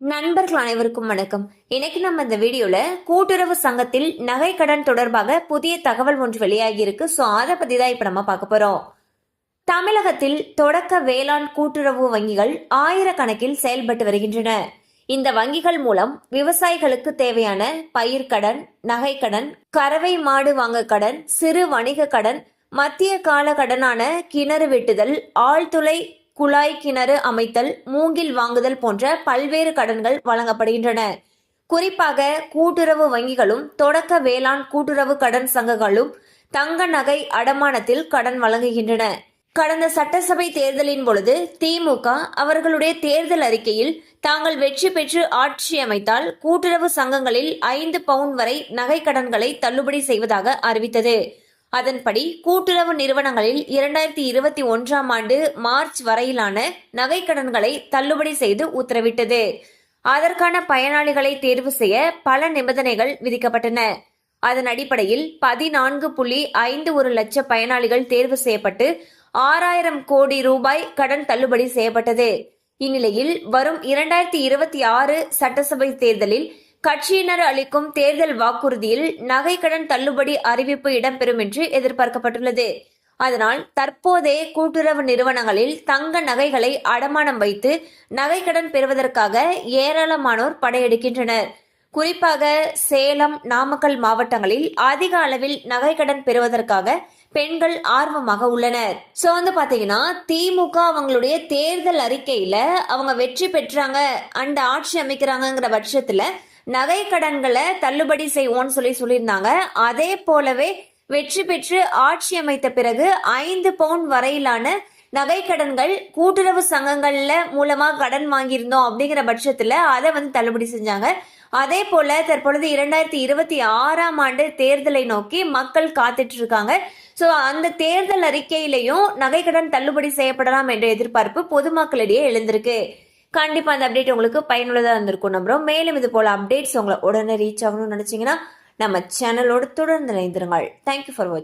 நண்பர்கள் அனைவருக்கும் வணக்கம். இன்னைக்கு நம்ம இந்த வீடியோல கூட்டுறவு சங்கத்தில் நகை கடன் தொடர்பாக புதிய தகவல் ஒன்று வெளியாகி இருக்கு ஸோ அதை பத்தி தான் இப்ப நம்ம பார்க்க போறோம். தமிழகத்தில் தொடக்க வேளாண் கூட்டுறவு வங்கிகள் ஆயிரக்கணக்கில் செயல்பட்டு வருகின்றன. இந்த வங்கிகள் மூலம் விவசாயிகளுக்கு தேவையான பயிர்க்கடன் நகைக்கடன் கறவை மாடு வாங்க கடன் சிறு வணிக கடன் மத்திய கால கடனான கிணறு வெட்டுதல் ஆழ்துளை குழாய் கிணறு அமைத்தல் மூங்கில் வாங்குதல் போன்ற பல்வேறு கடன்கள் வழங்கப்படுகின்றன. குறிப்பாக கூட்டுறவு வங்கிகளும் தொடக்க வேளாண் கூட்டுறவு கடன் சங்கங்களும் தங்க நகை அடமானத்தில் கடன் வழங்குகின்றன. கடந்த சட்டசபை தேர்தலின் பொழுது திமுக அவர்களுடைய தேர்தல் அறிக்கையில் தாங்கள் வெற்றி பெற்று ஆட்சி அமைத்தால் கூட்டுறவு சங்கங்களில் ஐந்து பவுண்ட் வரை நகை கடன்களை தள்ளுபடி செய்வதாக அறிவித்தது. அதன்படி கூட்டுறவு நிறுவனங்களில் இரண்டாயிரத்தி இருபத்தி ஒன்றாம் ஆண்டு மார்ச் வரையிலான நகை கடன்களை தள்ளுபடி செய்து உத்தரவிட்டது. அதற்கான பயனாளிகளை தேர்வு செய்ய பல நிபந்தனைகள் விதிக்கப்பட்டன. அதன் அடிப்படையில் பதினான்கு புள்ளி ஐந்து ஒரு லட்ச பயனாளிகள் தேர்வு செய்யப்பட்டு ஆறாயிரம் கோடி ரூபாய் கடன் தள்ளுபடி செய்யப்பட்டது. இந்நிலையில் வரும் இரண்டாயிரத்தி இருபத்தி ஆறு சட்டசபை தேர்தலில் கட்சியினர் அளிக்கும் தேர்தல் வாக்குறுதியில் நகை கடன் தள்ளுபடி அறிவிப்பு இடம்பெறும் என்று எதிர்பார்க்கப்பட்டுள்ளது. அதனால் தற்போதைய கூட்டுறவு நிறுவனங்களில் தங்க நகைகளை அடமானம் வைத்து நகைக்கடன் பெறுவதற்காக ஏராளமானோர் படையெடுக்கின்றனர். குறிப்பாக சேலம் நாமக்கல் மாவட்டங்களில் அதிக அளவில் நகை கடன் பெறுவதற்காக பெண்கள் ஆர்வமாக உள்ளனர். சோ வந்து பாத்தீங்கன்னா திமுக அவங்களுடைய தேர்தல் அறிக்கையில அவங்க வெற்றி பெற்றாங்க. அண்ட் ஆட்சி அமைக்கிறாங்கங்கிற பட்சத்துல நகை கடன்களை தள்ளுபடி செய்வோம்னு சொல்லி சொல்லியிருந்தாங்க. அதே போலவே வெற்றி பெற்று ஆட்சி அமைத்த பிறகு ஐந்து பவுன் வரையிலான நகை கடன்கள் கூட்டுறவு சங்கங்கள்ல மூலமா கடன் வாங்கியிருந்தோம் அப்படிங்கிற பட்சத்துல அதை வந்து தள்ளுபடி செஞ்சாங்க. அதே போல தற்பொழுது இரண்டாயிரத்தி இருபத்தி ஆறாம் ஆண்டு தேர்தலை நோக்கி மக்கள் காத்துட்டு இருக்காங்க ஸோ அந்த தேர்தல் அறிக்கையிலையும் நகைக்கடன் தள்ளுபடி செய்யப்படலாம் என்ற எதிர்பார்ப்பு பொதுமக்களிடையே எழுந்திருக்கு. கண்டிப்பா அந்த அப்டேட் உங்களுக்கு பயனுள்ளதா இருந்திருக்கும் நம்புறோம். மேலும் இது போல அப்டேட்ஸ் உங்களை உடனே ரீச் ஆகணும்னு நினைச்சீங்கன்னா நம்ம சேனலோடு தொடர்ந்து இணைந்திருங்கள். தேங்க்யூ ஃபார் வாட்சிங்